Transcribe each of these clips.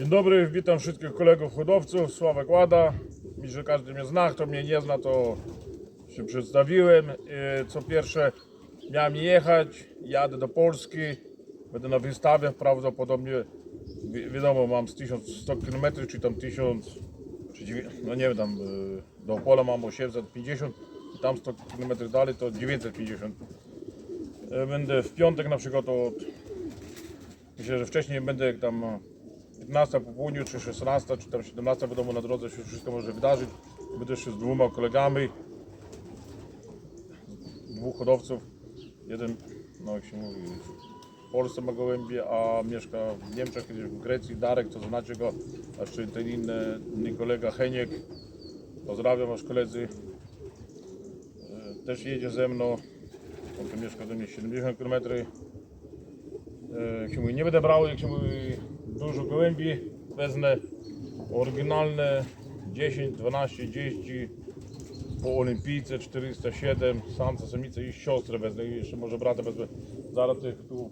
Dzień dobry, witam wszystkich kolegów hodowców, Sławek Łada. Mi, że każdy mnie zna, kto mnie nie zna, to się przedstawiłem. E, Co pierwsze, miałem jechać, jadę do Polski, będę na wystawie, prawdopodobnie, wi- wiadomo, mam z 1100 km, czy tam 1000, czy no nie wiem, tam e, do Opola mam 850 i tam 100 km dalej to 950. E, Będę w piątek na przykład od Myślę, że wcześniej będę tam 15 po południu, czy 16, czy tam 17, wiadomo, na drodze się wszystko może wydarzyć. Będę jeszcze z dwoma kolegami, dwóch hodowców. Jeden, no jak się mówi, w Polsce ma gołębie, a mieszka w Niemczech, gdzieś w Grecji. Darek, to znaczy go, a jeszcze ten inny, inny kolega Heniek. Pozdrawiam was koledzy. E, Też jedzie ze mną. On tu mieszka do mnie 70 km. E, jak się mówi, nie będę brał, jak się mówi, dużo gołębi, wezmę oryginalne 10, 12, 10 po olimpijce 407, samce, samice i siostrę wezmę i jeszcze może brata wezmę. Zaraz tych tu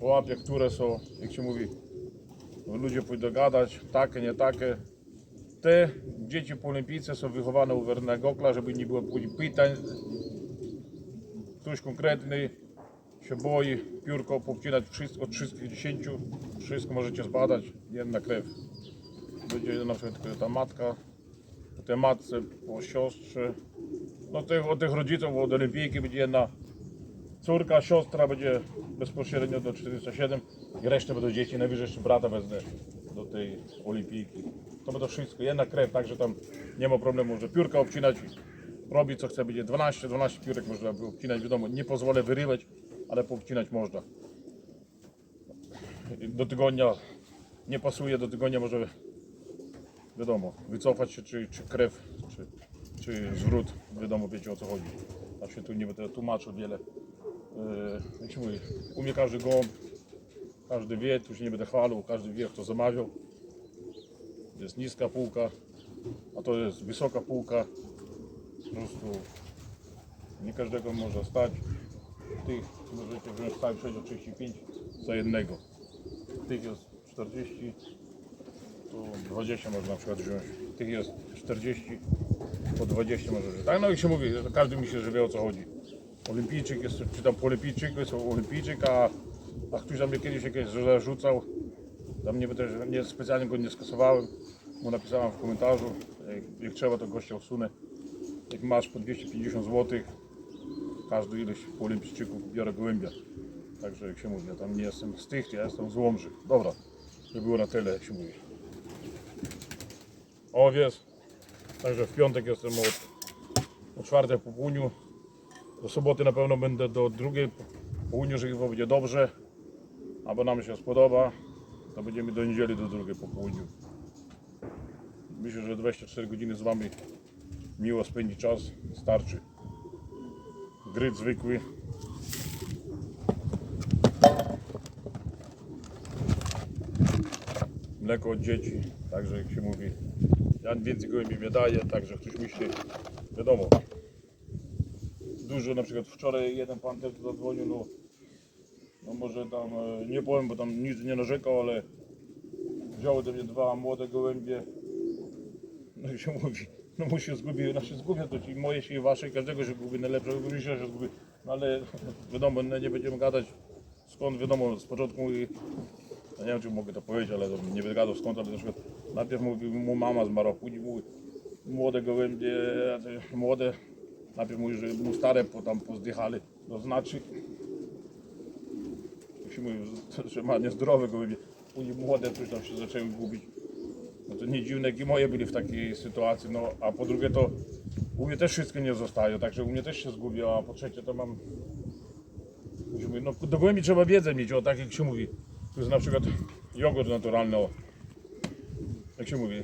połapię, które są, jak się mówi, ludzie pójdą gadać, takie, nie takie. Te dzieci po olimpijce są wychowane u Werner Gokla, żeby nie było później pytań. Ktoś konkretny, się boi, piórko popcinać wszystko, od wszystkich 10, wszystko możecie zbadać, jedna krew. Będzie na przykład tylko ta matka, po tej matce, po siostrze, no tych, od tych rodziców, od olimpijki będzie jedna. Córka, siostra będzie bezpośrednio do 407 i resztę będą dzieci, najwyżej jeszcze brata wezmę do tej olimpijki. To będzie wszystko, jedna krew, także tam nie ma problemu, że piórka obcinać, robi co chce, będzie 12, 12 piórek można by obcinać, wiadomo, nie pozwolę wyrywać, ale poobcinać można. Do tygodnia nie pasuje, do tygodnia może wiadomo, wycofać się, czy, czy krew, czy, czy zwrót, wiadomo, wiecie o co chodzi. Ja się tu nie będę tłumaczył wiele. Yy, jak się mówi, u mnie każdy gołąb, każdy wie, tu się nie będę chwalił, każdy wie kto zamawiał. Jest niska półka, a to jest wysoka półka. Po prostu nie każdego może stać. Tych możecie wziąć tak 6 o 35 za jednego. Tych jest 40, tu 20 można na przykład wziąć. Tych jest 40, po 20 może wziąć. Tak no jak się mówi, każdy myśli, że wie o co chodzi. Olimpijczyk jest, czy tam po olimpijczyku jest olimpijczyk, a, a ktoś tam mnie kiedyś jakieś zarzucał. Tam nie, będę, nie specjalnie go nie skasowałem, mu napisałem w komentarzu, jak, jak trzeba to gościa usunę. Jak masz po 250 zł, każdy ileś po olimpijczyku biorę gołębia. Także jak się mówi, ja tam nie jestem z tych, ja jestem z Łomży. Dobra, to było na tyle, jak się mówi. Owiec, także w piątek jestem od, o czwartej po południu. Do soboty na pewno będę do drugiej po południu, że chyba będzie dobrze. Albo nam się spodoba, to będziemy do niedzieli do drugiej po południu. Myślę, że 24 godziny z Wami miło spędzić czas, starczy. Gryt zwykły. Mleko od dzieci, także jak się mówi, ja więcej gołębi nie daję, także ktoś myśli, wiadomo, dużo, na przykład wczoraj jeden pan też zadzwonił, no, no może tam, e, nie powiem, bo tam nic nie narzekał, ale wziął ode mnie dwa młode gołębie, no i się mówi, no mu się zgubi, znaczy zgubię to ci moje się i wasze, i każdego się gubi, najlepsze, myślę, że zgubi, no ale wiadomo, no, nie będziemy gadać skąd, wiadomo, z początku mówi, ja nie wiem czy mogę to powiedzieć, ale to nie będę gadał skąd, ale na przykład najpierw mówi mu mama zmarła, później mówi młode gołębie, te młode, najpierw mówi, że mu stare po, tam pozdychali, to znaczy, się mówi, że ma niezdrowe gołębie, później młode coś tam się zaczęły gubić. No to nie dziwne, jak i moje byli w takiej sytuacji, no a po drugie to u mnie też wszystkie nie zostają, także u mnie też się zgubią, a po trzecie to mam, no do gołębi trzeba wiedzę mieć, o tak jak się mówi, tu jest na przykład jogurt naturalny, o, jak się mówi,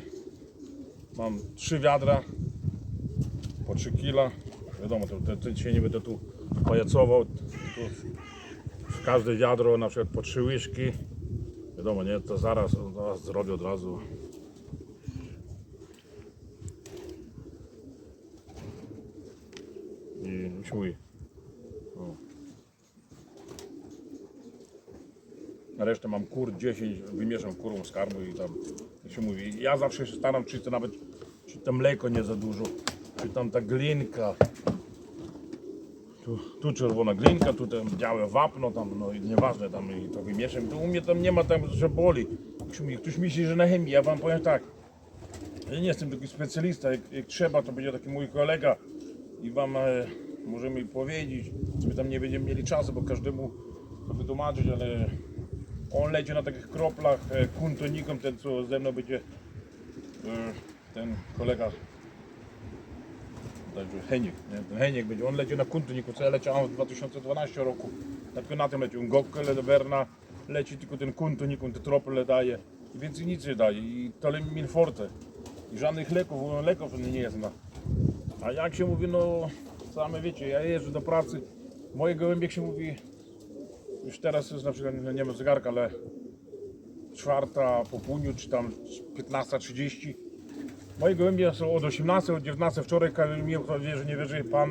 mam trzy wiadra, po 3 kila, wiadomo, to, to, to się nie będę tu pajacował, tu w każde wiadro na przykład po trzy łyżki, wiadomo, nie, to zaraz, zaraz zrobię od razu. I mówi, o. Na resztę mam kur 10, wymieszam kurą z karmą i tam, się mówi, ja zawsze się staram, czy to nawet, czy to mleko nie za dużo, czy tam ta glinka, tu, tu czerwona glinka, tu tam białe wapno, tam, no i nieważne, tam i to wymieszam, to u mnie tam nie ma tam, że boli. Ktoś myśli, że na chemii, ja wam powiem tak, ja nie jestem taki specjalista, jak, jak trzeba, to będzie taki mój kolega i wam e, możemy powiedzieć, my tam nie będziemy mieli czasu, bo każdemu to wytłumaczyć, ale on leci na takich kroplach e, kuntonikiem, ten co ze mną będzie, e, ten kolega, także Heniek, nie? Heniek będzie, on leci na kuntoniku, co ja leciałem w 2012 roku, tylko na tym leci, on Gokkele, Werna, leci tylko ten kuntonik, on te trople daje i więcej nic nie daje i tole Milforte i żadnych leków, leków nie zna. A jak się mówi, no same wiecie, ja jeżdżę do pracy, moje gołębie jak się mówi, już teraz jest na przykład, no nie mam zegarka, ale czwarta po południu, czy tam 15.30. Moje gołębie są od 18, od 19. Wczoraj mi, kto wierzy, nie wierzy, pan,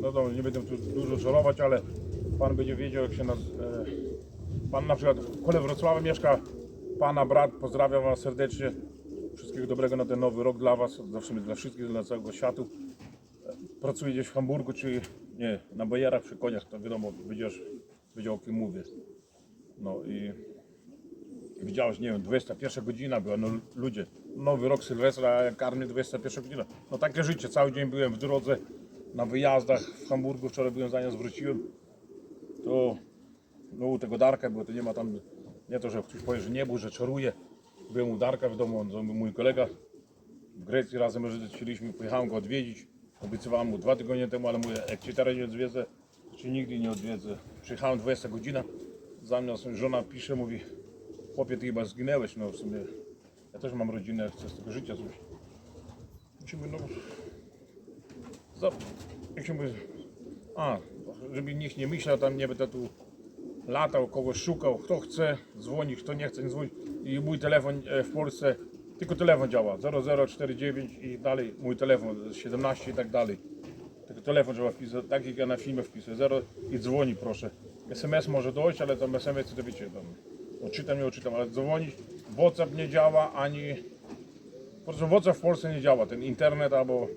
no dobra, nie będę tu dużo żałować, ale pan będzie wiedział, jak się nas, e, pan na przykład w kole Wrocławia mieszka, pana brat, pozdrawiam was serdecznie. Wszystkiego dobrego na ten nowy rok dla was, sumie dla wszystkich, dla całego świata pracuje gdzieś w Hamburgu, czy nie, na bajerach przy koniach, to wiadomo, będziesz wiedział o kim mówię. No i widziałeś, nie wiem, 21 godzina była, no ludzie, nowy rok Sylwestra, karmię 21 godzina. No takie życie, cały dzień byłem w drodze, na wyjazdach w Hamburgu, wczoraj byłem zamiast wróciłem, to no u tego Darka, bo to nie ma tam, nie to, że ktoś powie, że nie był, że czaruje. Byłem u Darka w domu, on to mój kolega, w Grecji razem leczyliśmy, pojechałem go odwiedzić. Obiecywałem mu dwa tygodnie temu, ale mówię, jak cię teraz nie odwiedzę, cię nigdy nie odwiedzę. Przyjechałem 20 godzina, zamiast żona pisze, mówi, chłopie, ty chyba zginęłeś, no w sumie, ja też mam rodzinę, chcę z tego życia coś. Mówię, no, za, mówi, a, żeby nikt nie myślał, tam nie będę tu latał, kogoś szukał, kto chce dzwoni, kto nie chce nie dzwoni. I mój telefon e, w Polsce, tylko telefon działa, 0049 i dalej, mój telefon 17 i tak dalej. Tylko telefon trzeba wpisać, tak jak ja na filmie wpisuję, 0 i dzwoni proszę. SMS może dojść, ale tam SMS to wiecie, tam odczytam, nie odczytam, ale dzwonić, WhatsApp nie działa, ani... Po prostu WhatsApp w Polsce nie działa, ten internet albo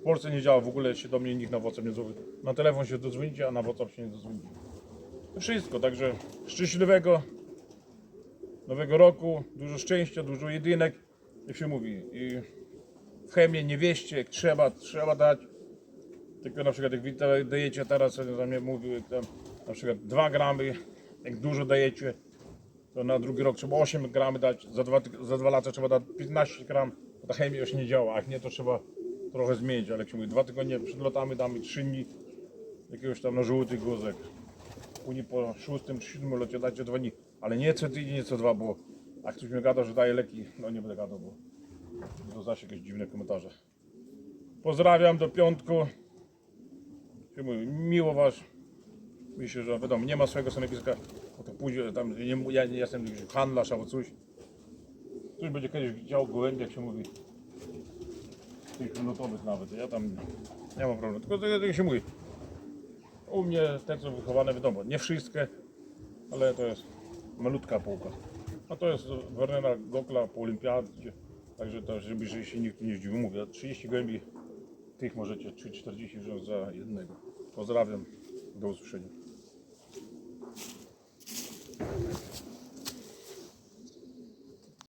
w Polsce nie działa, w ogóle się do mnie nikt na WhatsApp nie dzwoni. Na telefon się dodzwonicie, a na WhatsApp się nie dodzwonicie. To wszystko, także szczęśliwego nowego roku, dużo szczęścia, dużo jedynek, jak się mówi. I w chemię nie wieście, jak trzeba, trzeba dać. Tylko na przykład jak dajecie teraz, tam mnie mówił, tam na przykład 2 gramy, jak dużo dajecie, to na drugi rok trzeba 8 gramy dać, za dwa, tyg- za dwa lata trzeba dać 15 gram, bo ta chemia już nie działa, a nie to trzeba trochę zmienić, ale jak się mówi, dwa tygodnie przed lotami damy 3 dni jakiegoś tam na żółty guzek. Później po szóstym czy siódmym locie dajcie dwa dni, ale nie co tydzień, nie co dwa, bo jak ktoś mi gada, że daje leki, no nie będę gadał, bo to zawsze jakieś dziwne komentarze. Pozdrawiam do piątku. Miło was. Myślę, że wiadomo, nie ma swojego stanowiska, bo to pójdzie tam, nie, ja nie jestem jakiś handlarz albo coś. Ktoś będzie kiedyś widział gołębie, jak się mówi. Tych minutowych nawet, ja tam nie mam problemu. Tylko tak jak się mówi, u mnie te co wychowane wiadomo, nie wszystkie, ale to jest malutka półka. A to jest Wernera Gokla po olimpiadzie. Także to, żeby się nikt nie zdziwił, mówię, 30 głębi tych możecie, czy 40 wziąć za jednego. Pozdrawiam, do usłyszenia.